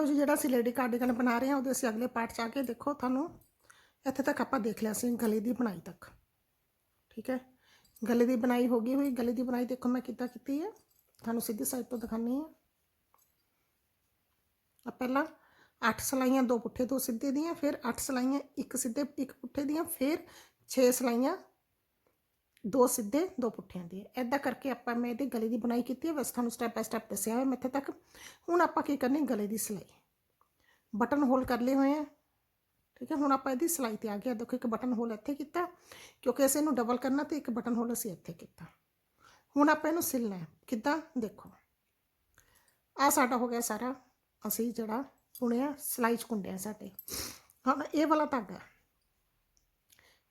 ਲਓ ਜੀ ਜਿਹੜਾ ਅਸੀਂ ਲੇਡੀ ਕਾਰਡੀਗਨ ਬਣਾ ਰਹੇ ਹਾਂ ਉਹਦੇ ਅਸੀਂ ਅਗਲੇ ਪਾਰਟ 'ਚ ਆ ਕੇ ਦੇਖੋ ਤੁਹਾਨੂੰ ਇੱਥੇ ਤੱਕ ਆਪਾਂ ਦੇਖ ਲਿਆ ਸੀ ਗਲੇ ਦੀ ਬਣਾਈ ਤੱਕ ਠੀਕ ਹੈ ਗਲੇ ਦੀ ਬਣਾਈ ਹੋ ਗਈ ਹੋਈ ਗਲੇ ਦੀ ਬਣਾਈ ਦੇਖੋ ਮੈਂ ਕਿੱਦਾਂ ਕੀਤੀ ਹੈ ਤੁਹਾਨੂੰ ਸਿੱਧੀ ਸਾਈਡ ਤੋਂ ਦਿਖਾਣੀ ਹੈ ਆ ਪਹਿਲਾਂ 8 ਸਲਾਈਆਂ ਦੋ ਪੁੱਠੇ ਦੋ ਸਿੱਧੇ ਦੀਆਂ ਫਿਰ 8 ਸਲਾਈਆਂ ਇੱਕ ਸਿੱਧੇ ਇੱਕ ਪੁੱਠੇ ਦੀਆਂ ਫਿਰ 6 ਸਲਾਈਆਂ ਦੋ ਸਿੱਧੇ, ਦੋ ਪੁੱਠਿਆਂ ਦੀ। ਐਦਾਂ ਕਰਕੇ ਆਪਾਂ ਮੈਂ ਇਹਦੇ ਗਲੇ ਦੀ ਬਣਾਈ ਕੀਤੀ ਹੈ ਵੈਸੇ ਤੁਹਾਨੂੰ ਸਟੈਪ ਬਾਈ ਸਟੈਪ ਦੱਸਿਆ ਹੋਇਆ ਮੈਂ ਇੱਥੇ ਤੱਕ। ਹੁਣ ਆਪਾਂ ਕੀ ਕਰਨੀ, ਗਲੇ ਦੀ ਸਿਲਾਈ। ਬਟਨ ਹੋਲ ਕਰ ਲਏ ਹੋਏ ਆ। ਠੀਕ ਹੈ, ਹੁਣ ਆਪਾਂ ਇਹਦੀ ਸਿਲਾਈ ਤੇ ਆ ਗਿਆ ਦੇਖੋ, ਇੱਕ ਬਟਨ ਹੋਲ ਇੱਥੇ ਕੀਤਾ, ਕਿਉਂਕਿ ਅਸੀਂ ਇਹਨੂੰ ਡਬਲ ਕਰਨਾ ਤੇ ਇੱਕ ਬਟਨ ਹੋਲ ਅਸੀਂ ਇੱਥੇ ਕੀਤਾ। ਹੁਣ ਆਪਾਂ ਇਹਨੂੰ ਸਿਲਣਾ ਕਿੱਦਾਂ? ਦੇਖੋ। ਆ ਸਾਡਾ ਹੋ ਗਿਆ ਸਾਰਾ। ਅਸੀਂ ਜਿਹੜਾ ਬੁਣਿਆ, ਸਿਲਾਈ ਚ ਕੁੰਡਿਆ ਸਾਡੇ। ਹੁਣ ਇਹ ਵਾਲਾ ਧਾਗਾ।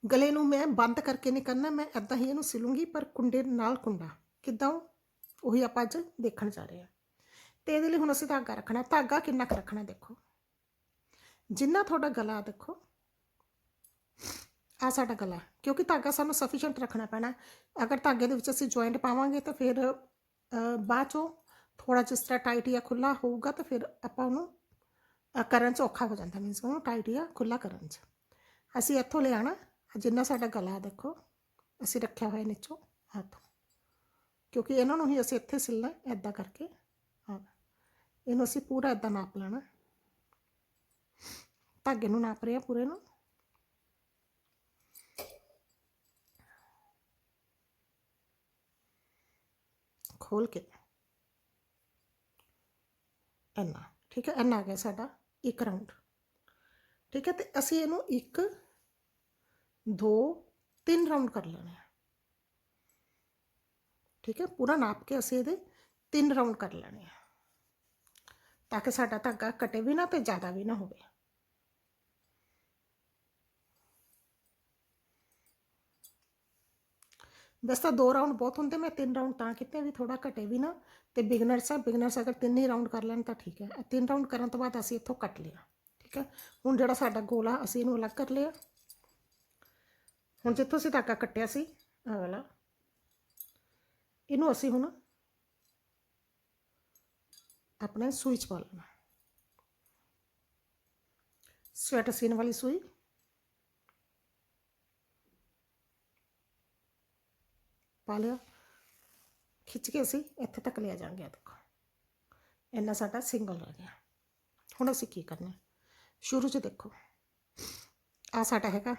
ਗਲੇ ਨੂੰ ਮੈਂ ਬੰਦ ਕਰਕੇ ਨਹੀਂ ਕਰਨਾ, ਮੈਂ ਐਦਾਂ ਹੀ ਇਹਨੂੰ ਸਿਲੂੰਗੀ, ਪਰ ਕੁੰਡੇ ਨਾਲ ਕੁੰਡਾ। ਕਿੱਦਾਂ? ਉਹੀ ਆਪਾਂ ਅੱਜ ਦੇਖਣ ਜਾ ਰਹੇ ਹਾਂ। ਤੇ ਇਹਦੇ ਲਈ ਹੁਣ ਅਸੀਂ ਧਾਗਾ ਰੱਖਣਾ। ਧਾਗਾ ਕਿੰਨਾ ਕੁ ਰੱਖਣਾ ਦੇਖੋ। ਜਿੰਨਾ ਤੁਹਾਡਾ ਗਲਾ ਦੇਖੋ। ਆ ਸਾਡਾ ਗਲਾ। ਕਿਉਂਕਿ ਧਾਗਾ ਸਾਨੂੰ ਸਫੀਸ਼ੀਐਂਟ ਰੱਖਣਾ ਪੈਣਾ। ਅਗਰ ਧਾਗੇ ਦੇ ਵਿੱਚ ਅਸੀਂ ਜੁਆਇੰਟ ਪਾਵਾਂਗੇ ਤਾਂ ਫਿਰ ਬਾਅਦ ਚੋਂ ਥੋੜਾ ਜਿਸ ਤਰ੍ਹਾਂ ਟਾਈਟ ਜਾਂ ਖੁੱਲਾ ਹੋਊਗਾ ਤਾਂ ਫਿਰ ਆਪਾਂ ਉਹਨੂੰ ਕਰਨ 'ਚ ਔਖਾ ਹੋ ਜਾਂਦਾ। ਮੀਨਸ ਉਹਨੂੰ ਟਾਈਟ ਜਾਂ ਖੁੱਲਾ ਕਰਨ 'ਚ। ਅਸੀਂ ਇੱਥੋਂ ਲਿਆਣਾ ਜਿੰਨਾ ਸਾਡਾ ਗਲਾ ਦੇਖੋ, ਅਸੀਂ ਰੱਖਿਆ ਹੋਇਆ ਨੀਚੋਂ ਹੱਥੋਂ ਕਿਉਂਕਿ ਇਹਨਾਂ ਨੂੰ ਹੀ ਅਸੀਂ ਇੱਥੇ ਸਿਲਣਾ ਐਦਾਂ ਕਰਕੇ ਹਾਂ ਇਹਨੂੰ ਅਸੀਂ ਪੂਰਾ ਐਦਾਂ ਨਾਪ ਲੈਣਾ ਧਾਗੇ ਨੂੰ ਨਾਪ ਰਹੇ ਆ ਪੂਰੇ ਨੂੰ। ਖੋਲ ਕੇ। ਇੰਨਾ, ਠੀਕ ਹੈ? ਇੰਨਾ ਆ ਗਿਆ ਸਾਡਾ ਇੱਕ ਰਾਉਂਡ ਠੀਕ ਹੈ? ਤੇ ਅਸੀਂ ਇਹਨੂੰ ਇੱਕ ਦੋ ਤਿੰਨ ਰਾਉਂਡ ਕਰ ਲੈਣੇ ਆ ਠੀਕ ਹੈ ਪੂਰਾ ਨਾਪ ਕੇ ਅਸੀਂ ਇਹਦੇ ਤਿੰਨ ਰਾਉਂਡ ਕਰ ਲੈਣੇ ਆ ਤਾਂ ਕਿ ਸਾਡਾ ਧਾਗਾ ਕਟੇ ਵੀ ਨਾ ਤੇ ਜ਼ਿਆਦਾ ਵੀ ਨਾ ਹੋਵੇ ਵੈਸੇ ਤਾਂ ਦੋ ਰਾਉਂਡ ਬਹੁਤ ਹੁੰਦੇ ਮੈਂ ਤਿੰਨ ਰਾਉਂਡ ਤਾਂ ਕੀਤੇ ਵੀ ਥੋੜਾ ਘਟੇ ਵੀ ਨਾ ਤੇ ਬਿਗਨਰਸ ਆ ਬਿਗਨਰਸ ਅਗਰ ਤਿੰਨ ਹੀ ਰਾਉਂਡ ਕਰ ਲੈਣ ਤਾਂ ਠੀਕ ਹੈ ਇਹ ਤਿੰਨ ਰਾਉਂਡ ਕਰਨ ਤੋਂ ਬਾਅਦ ਅਸੀਂ ਇੱਥੋਂ ਕੱਟ ਲਿਆ ਠੀਕ ਹੈ ਹੁਣ ਜਿਹੜਾ ਸਾਡਾ ਗੋਲਾ ਅਸੀਂ ਇਹਨੂੰ ਅਲੱਗ ਕਰ ਲਿਆ ਹੁਣ ਜਿੱਥੋਂ ਅਸੀਂ ਧਾਗਾ ਕੱਟਿਆ ਸੀ ਆਹ ਵਾਲਾ ਇਹਨੂੰ ਅਸੀਂ ਹੁਣ ਆਪਣੇ ਸੂਈ ਚ ਪਾ ਲੈਣਾ। ਸਵੈਟਰ ਸੀਨ ਵਾਲੀ ਸੂਈ। ਪਾ ਲਿਆ। ਖਿੱਚ ਕੇ ਅਸੀਂ ਇੱਥੇ ਤੱਕ ਲਿਆ ਜਾਾਂਗੇ ਦੇਖੋ। ਇੰਨਾ ਸਾਡਾ ਸਿੰਗਲ ਰਹਿ ਗਿਆ। ਹੁਣ ਅਸੀਂ ਕੀ ਕਰਨਾ? ਸ਼ੁਰੂ 'ਚ ਦੇਖੋ। ਆ ਸਾਡਾ ਹੈਗਾ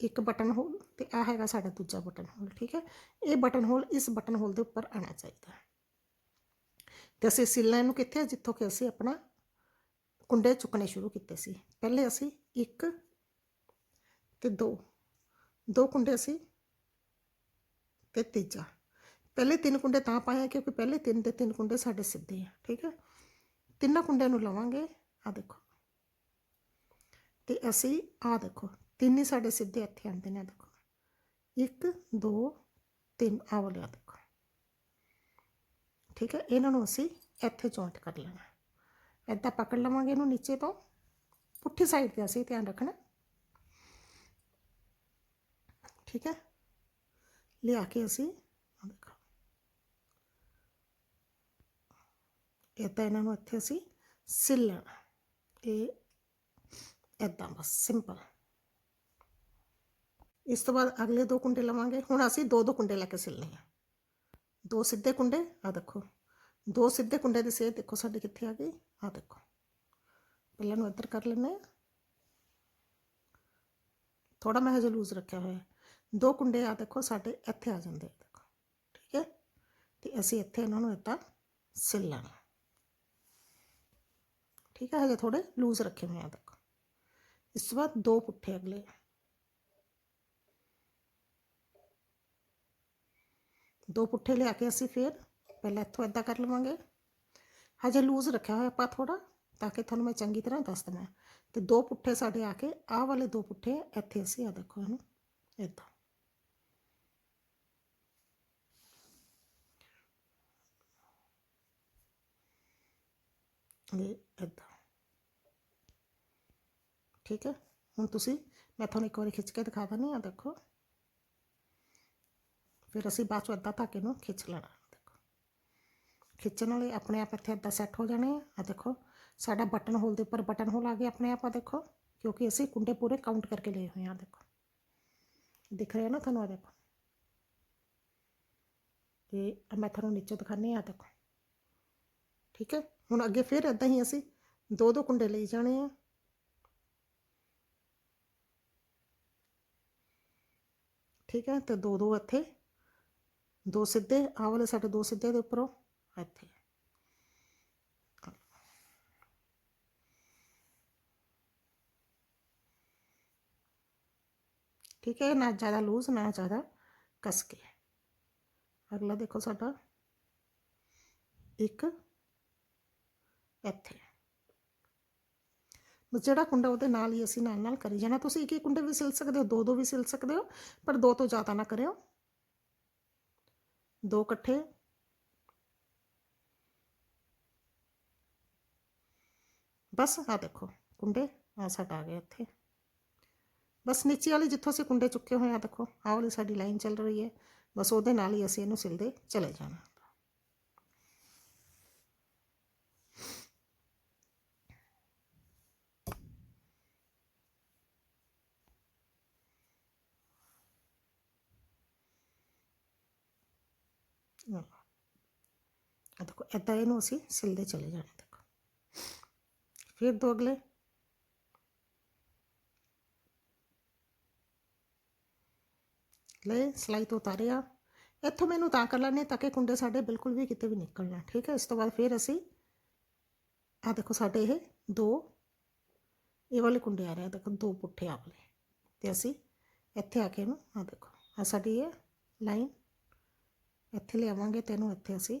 ਇੱਕ ਬਟਨ ਹੋਲ ਤੇ ਆ ਹੈਗਾ ਸਾਡਾ ਦੂਜਾ ਬਟਨ ਹੋਲ, ਠੀਕ ਹੈ? ਇਹ ਬਟਨ ਹੋਲ ਇਸ ਬਟਨ ਹੋਲ ਦੇ ਉੱਪਰ ਆਣਾ ਚਾਹੀਦਾ ਤੇ ਅਸੀਂ ਸਿੱਲਾਂ ਇਹਨੂੰ ਕਿੱਥੇ ਜਿੱਥੋਂ ਕਿ ਅਸੀਂ ਆਪਣਾ ਕੁੰਡੇ ਚੁੱਕਣੇ ਸ਼ੁਰੂ ਕੀਤੇ ਸੀ। ਪਹਿਲੇ ਅਸੀਂ ਇੱਕ ਤੇ ਦੋ। ਦੋ ਕੁੰਡੇ ਅਸੀਂ ਤੇ ਤੀਜਾ। ਪਹਿਲੇ ਤਿੰਨ ਕੁੰਡੇ ਤਾਂ ਪਾਏ ਕਿਉਂਕਿ ਪਹਿਲੇ ਤਿੰਨ ਦੇ ਤਿੰਨ ਕੁੰਡੇ ਸਾਡੇ ਸਿੱਧੇ ਆ, ਠੀਕ ਹੈ? ਤਿੰਨਾਂ ਕੁੰਡਿਆਂ ਨੂੰ ਲਵਾਂਗੇ ਆ ਦੇਖੋ। ਤੇ ਅਸੀਂ ਆ ਦੇਖੋ ਤਿੰਨ ਹੀ ਸਾਡੇ ਸਿੱਧੇ ਇੱਥੇ ਆਉਂਦੇ ਨੇ ਦੇਖੋ। ਇੱਕ, ਦੋ, ਤਿੰਨ ਆ ਵਾਲੇ ਦੇਖੋ। ਠੀਕ ਹੈ, ਇਹਨਾਂ ਨੂੰ ਅਸੀਂ ਇੱਥੇ ਜੁਆਇੰਟ ਕਰ ਲੈਣਾ। ਏਦਾਂ ਪਕੜ ਲਵਾਂਗੇ ਇਹਨੂੰ ਨੀਚੇ ਤੋਂ। ਪੁੱਠੀ ਸਾਈਡ ਤੇ ਅਸੀਂ ਧਿਆਨ ਰੱਖਣਾ। ਠੀਕ ਹੈ। ਲਿਆ ਕੇ ਅਸੀਂ ਆਹ ਦੇਖੋ। ਇਹ ਇਹਨਾਂ ਨੂੰ ਇੱਥੇ ਅਸੀਂ ਸਿਲ ਲੈਣਾ। ਇਹ ਇਦਾਂ ਬਸ ਸਿੰਪਲ ਇਸ ਤੋਂ ਬਾਅਦ ਅਗਲੇ ਦੋ ਕੁੰਡੇ ਲਵਾਂਗੇ। ਹੁਣ ਅਸੀਂ ਦੋ ਦੋ ਕੁੰਡੇ ਲੈ ਕੇ ਸਿਲਨੇ ਆ। ਦੋ ਸਿੱਧੇ ਕੁੰਡੇ ਆ ਦੇਖੋ। ਦੋ ਸਿੱਧੇ ਕੁੰਡੇ ਦੀ ਸੇਧ ਦੇਖੋ ਸਾਡੇ ਕਿੱਥੇ ਆ ਗਈ। ਆ ਦੇਖੋ। ਪਹਿਲਾਂ ਨੂੰ ਇੱਧਰ ਕਰ ਲੈਂਦੇ ਆ। ਥੋੜਾ ਮੈਂ ਹਜੇ ਲੂਜ਼ ਰੱਖਿਆ ਹੋਇਆ। ਦੋ ਕੁੰਡੇ ਆ ਦੇਖੋ ਸਾਡੇ ਇੱਥੇ ਆ ਜਾਂਦੇ ਆ ਦੇਖੋ। ਠੀਕ ਹੈ? ਤੇ ਅਸੀਂ ਇੱਥੇ ਇਹਨਾਂ ਨੂੰ ਇੱਦਾਂ ਸਿਲ ਲੈਣਾ। ਠੀਕ ਹੈ? ਹਜੇ ਥੋੜੇ ਲੂਜ਼ ਰੱਖੇ ਹੋਏ ਆ ਦੇਖੋ। ਇਸ ਤੋਂ ਬਾਅਦ ਦੋ ਪੁੱਠੇ ਅਗਲੇ। ਦੋ ਪੁੱਠੇ ਲਿਆ ਕੇ ਅਸੀਂ ਫਿਰ ਪਹਿਲਾਂ ਇੱਥੋਂ ਇਦਾਂ ਕਰ ਲਵਾਂਗੇ ਹਜੇ ਲੂਜ਼ ਰੱਖਿਆ ਹੋਇਆ ਆਪਾਂ ਥੋੜਾ ਤਾਂ ਕਿ ਤੁਹਾਨੂੰ ਮੈਂ ਚੰਗੀ ਤਰ੍ਹਾਂ ਦੱਸ ਦਵਾਂ ਤੇ ਦੋ ਪੁੱਠੇ ਸਾਡੇ ਆ ਕੇ ਆਹ ਵਾਲੇ ਦੋ ਪੁੱਠੇ ਇੱਥੇ ਅਸੀਂ ਆ ਦੇਖੋ ਇਹਨੂੰ ਇਦਾਂ ਇਹ ਇਦਾਂ ਠੀਕ ਹੈ ਹੁਣ ਤੁਸੀਂ ਮੈਂ ਤੁਹਾਨੂੰ ਇੱਕ ਵਾਰੀ ਖਿੱਚ ਕੇ ਦਿਖਾ ਦਿੰਦੀ ਆ ਦੇਖੋ ਫਿਰ ਅਸੀਂ ਬਾਅਦ ਚੋਂ ਅੱਧਾ ਧਾਗੇ ਨੂੰ ਖਿੱਚ ਲੈਣਾ। ਦੇਖੋ। ਖਿੱਚਣ ਵਾਲੇ ਆਪਣੇ ਆਪ ਇੱਥੇ ਇੱਦਾਂ ਸੈੱਟ ਹੋ ਜਾਣੇ ਆ। ਆਹ ਦੇਖੋ, ਸਾਡਾ ਬਟਨ ਹੋਲ ਦੇ ਉੱਪਰ ਬਟਨ ਹੋਲ ਆ ਗਿਆ ਆਪਣੇ ਆਪ ਆ ਦੇਖੋ। ਕਿਉਂਕਿ ਅਸੀਂ ਕੁੰਡੇ ਪੂਰੇ ਕਾਊਂਟ ਕਰਕੇ ਲਏ ਹੋਏ ਆ ਦੇਖੋ। ਦਿਖ ਰਿਹਾ ਨਾ ਤੁਹਾਨੂੰ ਆ ਦੇਖੋ। ਇਹ ਮੈਂ ਤੁਹਾਨੂੰ ਨੀਚੇ ਦਿਖਾਣੇ ਆ ਦੇਖੋ। ਠੀਕ ਹੈ? ਹੁਣ ਅੱਗੇ ਫਿਰ ਇਦਾਂ ਹੀ ਅਸੀਂ ਦੋ ਦੋ ਕੁੰਡੇ ਲਈ ਜਾਣੇ ਆ। ਠੀਕ ਹੈ? ਤੇ ਦੋ ਦੋ ਇੱਥੇ ਦੋ ਸਿੱਧੇ, ਆਹ ਵਾਲੇ ਸਾਡੇ ਦੋ ਸਿੱਧੇ ਦੇ ਉੱਪਰੋਂ, ਇੱਥੇ। ਠੀਕ ਹੈ ਨਾ ਜ਼ਿਆਦਾ ਲੂਜ਼ ਨਾ ਜ਼ਿਆਦਾ ਕਸ ਕੇ ਅਗਲਾ ਦੇਖੋ ਸਾਡਾ। ਇੱਕ, ਇੱਥੇ। ਜਿਹੜਾ ਕੁੰਡਾ ਉਹਦੇ ਨਾਲ ਹੀ ਅਸੀਂ ਨਾਲ ਨਾਲ ਕਰੀ ਜਾਣਾ। ਤੁਸੀਂ ਇੱਕ ਇੱਕ ਕੁੰਡੇ ਵੀ ਸਿਲ ਸਕਦੇ ਹੋ ਦੋ ਦੋ ਵੀ ਸਿਲ ਸਕਦੇ ਹੋ, ਪਰ ਦੋ ਤੋਂ ਜ਼ਿਆਦਾ ਨਾ ਕਰਿਓ। ਦੋ ਇਕੱਠੇ। ਬਸ ਆ ਦੇਖੋ, ਕੁੰਡੇ ਆ ਸਾਡਾ ਆ ਗਏ ਇੱਥੇ। ਬਸ ਨੀਚੇ ਵਾਲੀ ਜਿੱਥੋਂ ਅਸੀਂ ਕੁੰਡੇ ਚੁੱਕੇ ਹੋਏ ਆ ਦੇਖੋ, ਆਹ ਵਾਲੀ ਸਾਡੀ ਲਾਈਨ ਚੱਲ ਰਹੀ ਹੈ। ਬਸ ਉਹਦੇ ਨਾਲ ਹੀ ਅਸੀਂ ਇਹਨੂੰ ਸਿਲਦੇ ਚਲੇ ਜਾਣਾ ਆ ਦੇਖੋ ਏਦਾਂ ਇਹਨੂੰ ਅਸੀਂ ਸਿਲਦੇ ਚਲੇ ਜਾਣਾ ਦੇਖੋ ਫਿਰ ਦੋ ਅਗਲੇ ਲੈ ਸਲਾਈ ਤੋਂ ਉਤਾਰਿਆ ਇੱਥੋਂ ਮੈਨੂੰ ਤਾਂ ਕਰ ਲੈਣੇ ਤਾਂ ਕਿ ਕੁੰਡੇ ਸਾਡੇ ਬਿਲਕੁਲ ਵੀ ਕਿਤੇ ਵੀ ਨਿਕਲ ਠੀਕ ਹੈ ਇਸ ਤੋਂ ਬਾਅਦ ਫਿਰ ਅਸੀਂ ਆ ਦੇਖੋ ਸਾਡੇ ਇਹ ਦੋ ਇਹ ਵਾਲੇ ਕੁੰਡੇ ਆ ਰਹੇ ਆ ਦੇਖੋ ਦੋ ਪੁੱਠੇ ਆ ਵਾਲੇ ਤੇ ਅਸੀਂ ਇੱਥੇ ਆ ਕੇ ਇਹਨੂੰ ਆ ਦੇਖੋ ਆ ਸਾਡੀ ਇਹ ਲਾਈਨ ਇੱਥੇ ਲਿਆਵਾਂਗੇ ਤੇ ਇਹਨੂੰ ਇੱਥੇ ਅਸੀਂ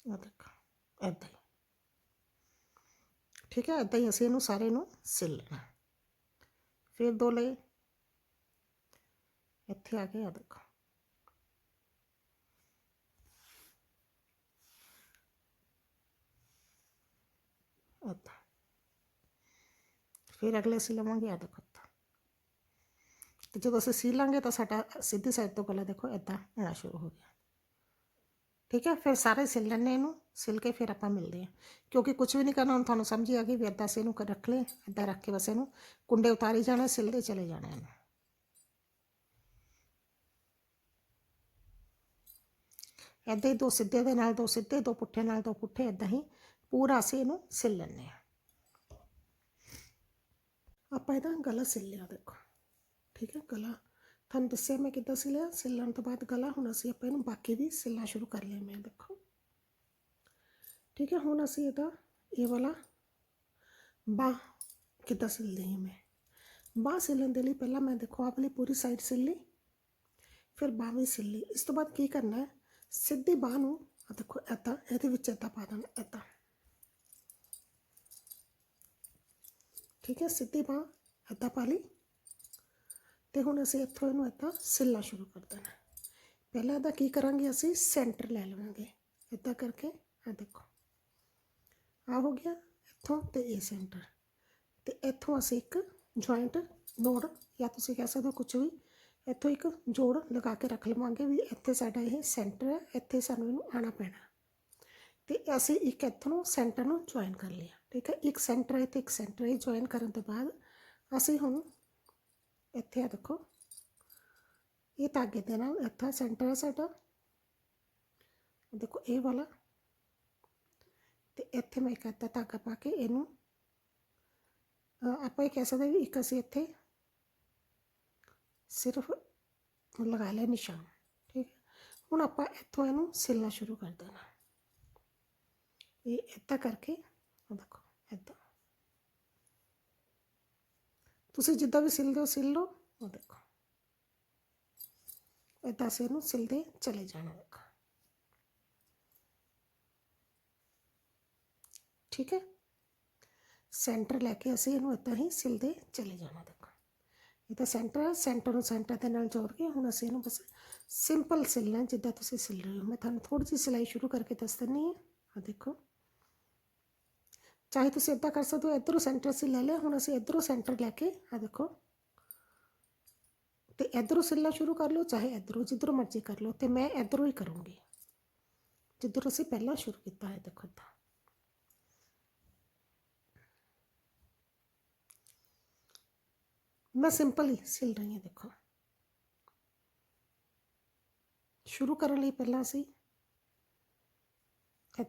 ਦੇਖੋ ਆ ਦੇਖੋ ਏਦਾਂ ਹੀ ਠੀਕ ਹੈ ਏਦਾਂ ਹੀ ਅਸੀਂ ਇਹਨੂੰ ਸਾਰੇ ਨੂੰ ਸਿਲ ਲੈਣਾ ਫਿਰ ਦੋ ਲਏ ਇੱਥੇ ਆ ਕੇ ਆ ਦੇਖੋ ਏਦਾਂ ਫਿਰ ਅਗਲੇ ਅਸੀਂ ਲਵਾਂਗੇ ਆ ਦੇਖੋ ਏਦਾਂ ਤੇ ਜਦੋਂ ਅਸੀਂ ਸੀਲਾਂਗੇ ਤਾਂ ਸਾਡਾ ਸਿੱਧੀ ਸਾਈਡ ਤੋਂ ਗਲਾ ਦੇਖੋ ਏਦਾਂ ਆਉਣਾ ਸ਼ੁਰੂ ਹੋ ਗਿਆ ਠੀਕ ਹੈ ਫਿਰ ਸਾਰੇ ਸਿਲ ਲੈਣੇ ਇਹਨੂੰ ਸਿਲ ਕੇ ਫਿਰ ਆਪਾਂ ਮਿਲਦੇ ਹਾਂ ਕਿਉਂਕਿ ਕੁਝ ਵੀ ਨਹੀਂ ਕਰਨਾ ਹੁਣ ਤੁਹਾਨੂੰ ਸਮਝ ਆ ਗਈ ਵੀ ਇੱਦਾਂ ਸੇ ਇਹਨੂੰ ਕਰ ਰੱਖ ਲੈ ਇੱਦਾਂ ਰੱਖ ਕੇ ਬਸ ਇਹਨੂੰ ਕੁੰਡੇ ਉਤਾਰੀ ਜਾਣਾ ਸਿਲਦੇ ਚਲੇ ਜਾਣਾ ਇਹਨੂੰ ਇੱਦਾਂ ਹੀ ਦੋ ਸਿੱਧੇ ਦੇ ਨਾਲ ਦੋ ਸਿੱਧੇ ਦੋ ਪੁੱਠੇ ਨਾਲ ਦੋ ਪੁੱਠੇ ਇੱਦਾਂ ਹੀ ਪੂਰਾ ਅਸੀਂ ਇਹਨੂੰ ਸਿਲ ਲੈਣੇ ਆ ਆਪਾਂ ਇਹਦਾ ਗਲਾ ਸਿਲ ਲਿਆ ਦੇਖੋ ਠੀਕ ਹੈ ਗਲਾ ਤੁਹਾਨੂੰ ਦੱਸਿਆ ਮੈਂ ਕਿੱਦਾਂ ਸਿਲਿਆ ਸਿਲਣ ਤੋਂ ਬਾਅਦ ਗਲਾ ਹੁਣ ਅਸੀਂ ਆਪਾਂ ਇਹਨੂੰ ਬਾਕੀ ਵੀ ਸਿਲਣਾ ਸ਼ੁਰੂ ਕਰ ਲਿਆ ਮੈਂ, ਦੇਖੋ। ਠੀਕ ਹੈ, ਹੁਣ ਅਸੀਂ ਇਹਦਾ ਇਹ ਵਾਲਾ ਬਾਹ ਕਿੱਦਾਂ ਸਿਲਦੇ ਹਾਂ ਮੈਂ? ਬਾਹ ਸਿਲਣ ਦੇ ਲਈ ਪਹਿਲਾਂ ਮੈਂ ਦੇਖੋ ਆਪ ਲਈ ਪੂਰੀ ਸਾਈਡ ਸਿਲ ਲਈ, ਫਿਰ ਬਾਹ ਵੀ ਸਿਲ ਲਈ। ਇਸ ਤੋਂ ਬਾਅਦ ਕੀ ਕਰਨਾ ਹੈ? ਸਿੱਧੀ ਬਾਹ ਨੂੰ ਆ ਦੇਖੋ ਏਦਾਂ ਇਹਦੇ ਵਿੱਚ ਏਦਾਂ ਪਾ ਦੇਣਾ ਏਦਾਂ ਠੀਕ ਹੈ, ਸਿੱਧੀ ਬਾਹ ਏਦਾਂ ਪਾ ਲਈ। ਤੇ ਹੁਣ ਅਸੀਂ ਇੱਥੋਂ ਇਹਨੂੰ ਏਦਾਂ ਸਿਲਣਾ ਸ਼ੁਰੂ ਕਰ ਦੇਣਾ। ਪਹਿਲਾਂ ਇਹਦਾ ਕੀ ਕਰਾਂਗੇ ਅਸੀਂ? ਸੈਂਟਰ ਲੈ ਲਵਾਂਗੇ। ਏਦਾਂ ਕਰਕੇ ਆ ਦੇਖੋ। ਆ ਹੋ ਗਿਆ ਇੱਥੋਂ ਤੇ ਇਹ ਸੈਂਟਰ। ਤੇ ਇੱਥੋਂ ਅਸੀਂ ਇੱਕ ਜੁਆਇੰਟ ਨੋਡ ਜਾਂ ਤੁਸੀਂ ਕਹਿ ਸਕਦੇ ਹੋ ਕੁਝ ਵੀ, ਇੱਥੋਂ ਇੱਕ ਜੋੜ ਲਗਾ ਕੇ ਰੱਖ ਲਵਾਂਗੇ ਵੀ ਇੱਥੇ ਸਾਡਾ ਇਹ ਸੈਂਟਰ ਹੈ, ਇੱਥੇ ਸਾਨੂੰ ਇਹਨੂੰ ਆਣਾ ਪੈਣਾ। ਤੇ ਅਸੀਂ ਇੱਕ ਇੱਥੋਂ ਸੈਂਟਰ ਨੂੰ ਜੁਆਇਨ ਕਰ ਲਿਆ। ਠੀਕ ਹੈ? ਇੱਕ ਸੈਂਟਰ ਹੈ ਤੇ ਇੱਕ ਸੈਂਟਰ ਹੈ। ਜੁਆਇਨ ਕਰਨ ਤੋਂ ਬਾਅਦ ਅਸੀਂ ਹੁਣ ਇੱਥੇ ਆ ਦੇਖੋ। ਇਹ ਧਾਗੇ ਦੇ ਨਾਲ ਇੱਥਾ ਸੈਂਟਰ ਹੈ ਸਾਡਾ। ਦੇਖੋ ਇਹ ਵਾਲਾ। ਤੇ ਇੱਥੇ ਮੈਂ ਇੱਕ ਅੱਧਾ ਧਾਗਾ ਪਾ ਕੇ ਇਹਨੂੰ ਆਪਾਂ ਇਹ ਕਹਿ ਸਕਦੇ ਵੀ ਇੱਕ ਅਸੀਂ ਇੱਥੇ ਸਿਰਫ ਲਗਾ ਲਿਆ ਨਿਸ਼ਾਨ, ਠੀਕ ਹੈ। ਹੁਣ ਆਪਾਂ ਇੱਥੋਂ ਇਹਨੂੰ ਸਿਲਣਾ ਸ਼ੁਰੂ ਕਰ ਦੇਣਾ। ਇਹ ਇੱਦਾਂ ਕਰਕੇ ਦੇਖੋ ਇੱਦਾਂ ਤੁਸੀਂ ਜਿੱਦਾਂ ਵੀ ਸਿਲਦੇ ਹੋ, ਸਿਲ ਲਓ, ਉਹ ਦੇਖੋ। ਇਹ ਤਾਂ ਸੇ ਨੂੰ ਸਿਲਦੇ ਚਲੇ ਜਾਣਾ, ਦੇਖੋ। ਠੀਕ ਹੈ? ਸੈਂਟਰ ਲੈ ਕੇ ਅਸੀਂ ਇਹਨੂੰ ਇਦਾਂ ਹੀ ਸਿਲਦੇ ਚਲੇ ਜਾਣਾ, ਦੇਖੋ। ਇਹ ਤਾਂ ਸੈਂਟਰ ਸੈਂਟਰ ਨੂੰ ਸੈਂਟਰ ਦੇ ਨਾਲ ਜੋੜ ਕੇ ਹੁਣ ਅਸੀਂ ਇਹਨੂੰ ਬਸ ਸਿੰਪਲ ਸਿਲਣਾ, ਜਿੱਦਾਂ ਤੁਸੀਂ ਸਿਲ ਰਹੇ ਹੋ। ਮੈਂ ਤੁਹਾਨੂੰ ਥੋੜੀ ਜਿਹੀ ਸਿਲਾਈ ਸ਼ੁਰੂ ਕਰਕੇ ਦੱਸ ਦਿੰਨੀ ਹਾਂ। ਆ ਦੇਖੋ। ಚಾಹಿತು सेंटर ಕರೆಸೋದು ले हूँ असं ಹುಣಸೆ सेंटर लैके ಲ್ಯಾಕೆ देखो। तो इधरों सिलना शुरू कर लो, चाहे इधरों जिधरों मर्ज़ी कर लो तो मैं इधरों ही करूँगी। जिधर असं पहला शुरू किया है, देखो इदा मैं सिंपल ही सिल रही हूँ, देखो। शुरू करने पहला असी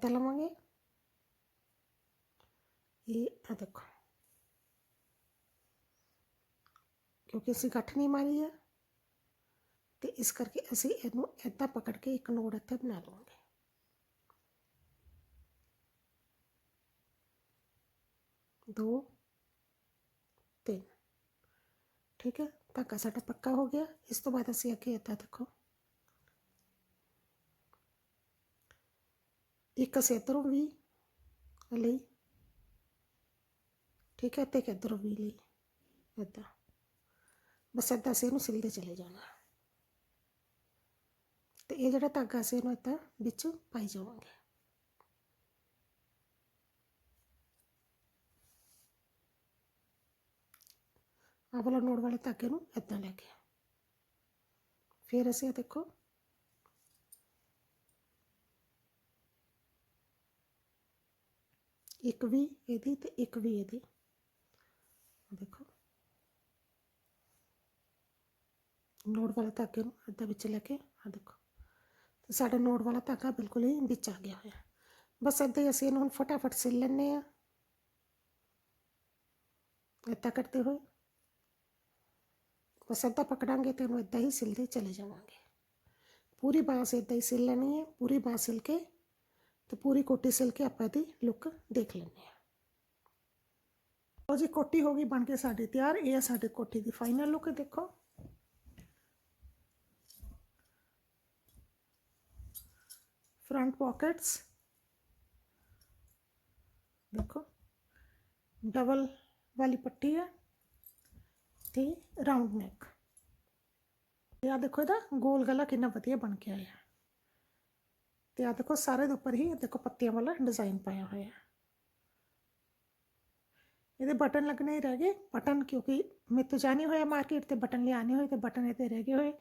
लवेंगे ਹਾਂ ਦੇਖੋ ਸ਼ੁਰੂ ਕਰਨ ਲਈ ਪਹਿਲਾਂ ਅਸੀਂ ਇੱਦਾਂ ਲਵਾਂਗੇ ਇਹ ਆ ਦੇਖੋ ਕਿਉਂਕਿ ਅਸੀਂ ਗੱਠ ਨਹੀਂ ਮਾਰੀ ਹੈ ਤੇ ਇਸ ਕਰਕੇ ਅਸੀਂ ਇਹਨੂੰ ਇੱਦਾਂ ਪਕੜ ਕੇ ਇੱਕ ਨੋਡ ਇੱਥੇ ਬਣਾ ਲਵਾਂਗੇ ਦੋ ਤਿੰਨ ਠੀਕ ਹੈ ਧਾਗਾ ਸਾਡਾ ਪੱਕਾ ਹੋ ਗਿਆ ਇਸ ਤੋਂ ਬਾਅਦ ਅਸੀਂ ਅੱਗੇ ਇੱਦਾਂ ਦੇਖੋ ਇੱਕ ਅਸੀਂ ਇੱਧਰੋਂ ਵੀ ਲਈ ਠੀਕ ਹੈ ਤੇ ਇੱਕ ਇੱਧਰੋਂ ਵੀ ਲਈ। ਇੱਦਾਂ ਬਸ ਇੱਦਾਂ ਅਸੀਂ ਇਹਨੂੰ ਸਿਲਦੇ ਚਲੇ ਜਾਣਾ। ਤੇ ਇਹ ਜਿਹੜਾ ਧਾਗਾ ਅਸੀਂ ਇਹਨੂੰ ਇੱਦਾਂ ਵਿੱਚ ਪਾਈ ਜਾਵਾਂਗੇ। ਆਹ ਨੋੜ ਵਾਲੇ ਧਾਗੇ ਨੂੰ ਇੱਦਾਂ ਲੈ ਕੇ। ਫਿਰ ਅਸੀਂ ਇਹ ਦੇਖੋ। ਇੱਕ ਵੀ ਇਹਦੀ ਤੇ ਇੱਕ ਵੀ ਇਹਦੀ। ਆਹ ਦੇਖੋ ਨੋੜ ਵਾਲਾ ਧਾਗੇ ਨੂੰ ਅੱਧਾ ਵਿੱਚ ਲੈ ਕੇ ਆ ਦੇਖੋ ਤੇ ਸਾਡਾ ਨੋੜ ਵਾਲਾ ਧਾਗਾ ਬਿਲਕੁਲ ਹੀ ਵਿੱਚ ਆ ਗਿਆ ਹੋਇਆ ਬਸ ਏਦਾਂ ਹੀ ਅਸੀਂ ਇਹਨੂੰ ਹੁਣ ਫਟਾਫਟ ਸਿਲ ਲੈਂਦੇ ਆ ਏਦਾਂ ਕਰਦੇ ਹੋਏ ਬਸ ਏਦਾਂ ਪਕੜਾਂਗੇ ਤੇ ਇਹਨੂੰ ਏਦਾਂ ਹੀ ਸਿਲਦੇ ਚਲੇ ਜਾਵਾਂਗੇ ਪੂਰੀ ਬਾਂਹ ਸੇ ਏਦਾਂ ਹੀ ਸਿਲ ਲੈਣੀ ਹੈ ਪੂਰੀ ਬਾਂਹ ਸਿਲ ਕੇ ਤੇ ਪੂਰੀ ਕੋਟੀ ਸਿਲ ਕੇ ਆਪਾਂ ਇਹਦੀ ਲੁੱਕ ਦੇਖ ਲੈਂਦੇ ਆ ਲਓ ਜੀ ਕੋਟੀ ਹੋ ਗਈ ਬਣ ਕੇ ਸਾਡੀ ਤਿਆਰ ਇਹ ਹੈ ਸਾਡੇ ਕੋਟੀ ਦੀ ਫਾਈਨਲ ਲੁੱਕ ਦੇਖੋ ਫਰੰਟ ਪਾਕਟਸ ਦੇਖੋ ਡਬਲ ਵਾਲੀ ਪੱਟੀ ਹੈ ਤੇ ਰਾਉਂਡ ਨੈਕ ਤੇ ਆ ਦੇਖੋ ਇਹਦਾ ਗੋਲ ਗਲਾ ਕਿੰਨਾ ਵਧੀਆ ਬਣ ਕੇ ਆਇਆ ਤੇ ਆ ਦੇਖੋ ਸਾਰੇ ਦੇ ਉੱਪਰ ਹੀ ਇਹ ਦੇਖੋ ਪੱਤੀਆਂ ਵਾਲਾ ਡਿਜ਼ਾਈਨ ਪਾਇਆ ਹੋਇਆ ਹੈ ਇਹਦੇ ਬਟਨ ਲੱਗਣੇ ਹੀ ਰਹਿ ਗਏ ਬਟਨ ਕਿਉਂਕਿ ਮੇਰੇ ਤੋਂ ਜਾਣੀ ਹੋਇਆ ਮਾਰਕੀਟ ਤੇ ਬਟਨ ਲਿਆਣੇ ਹੋਏ ਤੇ ਬਟਨ ਇਹਦੇ ਰਹਿ ਗਏ ਹੋਏ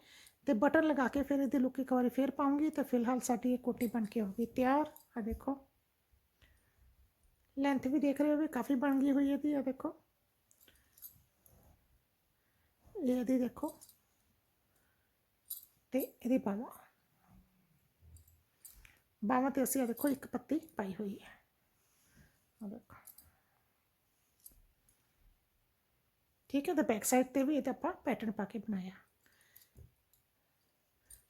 ਤੇ ਬਟਨ ਲਗਾ ਕੇ ਫਿਰ ਇਹਦੀ ਲੁੱਕ ਇੱਕ ਵਾਰੀ ਫਿਰ ਪਾਉਂਗੀ ਤੇ ਫਿਲਹਾਲ ਸਾਡੀ ਇਹ ਕੋਟੀ ਬਣ ਕੇ ਹੋ ਗਈ ਤਿਆਰ ਆ ਦੇਖੋ ਲੈਂਥ ਵੀ ਦੇਖ ਰਹੇ ਹੋ ਵੀ ਕਾਫੀ ਬਣ ਗਈ ਹੋਈ ਇਹਦੀ ਆ ਦੇਖੋ ਇਹ ਇਹਦੀ ਦੇਖੋ ਤੇ ਇਹਦੀ ਬਾਹਾਂ ਬਾਹਾਂ ਤੇ ਅਸੀਂ ਆ ਦੇਖੋ ਇੱਕ ਪੱਤੀ ਪਾਈ ਹੋਈ ਹੈ ਆ ਦੇਖੋ ठीक है तो बैकसाइड पर भी ये अपना पैटर्न पा के बनाया।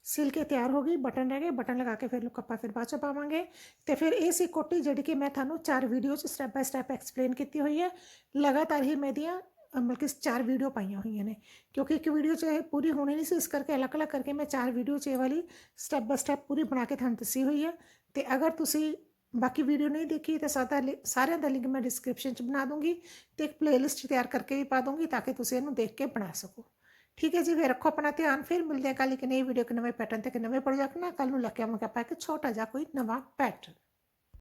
सिल के तैयार हो गई बटन रह गए बटन लगा के फिर कप्पा फिर बाद पावे तो फिर ये कोटी जी कि मैं थानू चार video step by step explain की हुई है। लगातार ही मैं दियाँ मतलब कि चार वीडियो पाइया हुई ने क्योंकि एक वीडियो चाहे पूरी होनी नहीं सी इस करके अलग अलग करके मैं चार वीडियो ये वाली स्टैप बाय स्टैप पूरी बना के थानू दसी हुई है। तो अगर तुम ਬਾਕੀ ਵੀਡੀਓ ਨਹੀਂ ਦੇਖੀ ਤਾਂ ਸਾਡਾ ਲਿ- ਸਾਰਿਆਂ ਦਾ ਲਿੰਕ ਮੈਂ ਡਿਸਕ੍ਰਿਪਸ਼ਨ 'ਚ ਬਣਾ ਦੂੰਗੀ ਤੇ ਇੱਕ ਪਲੇਲਿਸਟ ਤਿਆਰ ਕਰਕੇ ਵੀ ਪਾ ਦੂੰਗੀ ਤਾਂ ਕਿ ਤੁਸੀਂ ਇਹਨੂੰ ਦੇਖ ਕੇ ਬਣਾ ਸਕੋ। ਠੀਕ ਹੈ ਜੀ, ਫਿਰ ਰੱਖੋ ਆਪਣਾ ਧਿਆਨ, ਫਿਰ ਮਿਲਦੇ ਹਾਂ ਕੱਲ੍ਹ ਇੱਕ ਨਈ ਵੀਡੀਓ ਇੱਕ ਨਵੇਂ ਪੈਟਰਨ ਤੇ ਇੱਕ ਨਵੇਂ ਪ੍ਰੋਜੈਕਟ ਨਾਲ। ਕੱਲ ਨੂੰ ਲੱਗਿਆ ਕੇ ਆਵਾਂਗੇ ਆਪਾਂ ਇੱਕ ਛੋਟਾ ਜਿਹਾ ਕੋਈ ਨਵਾਂ ਪੈਟਰਨ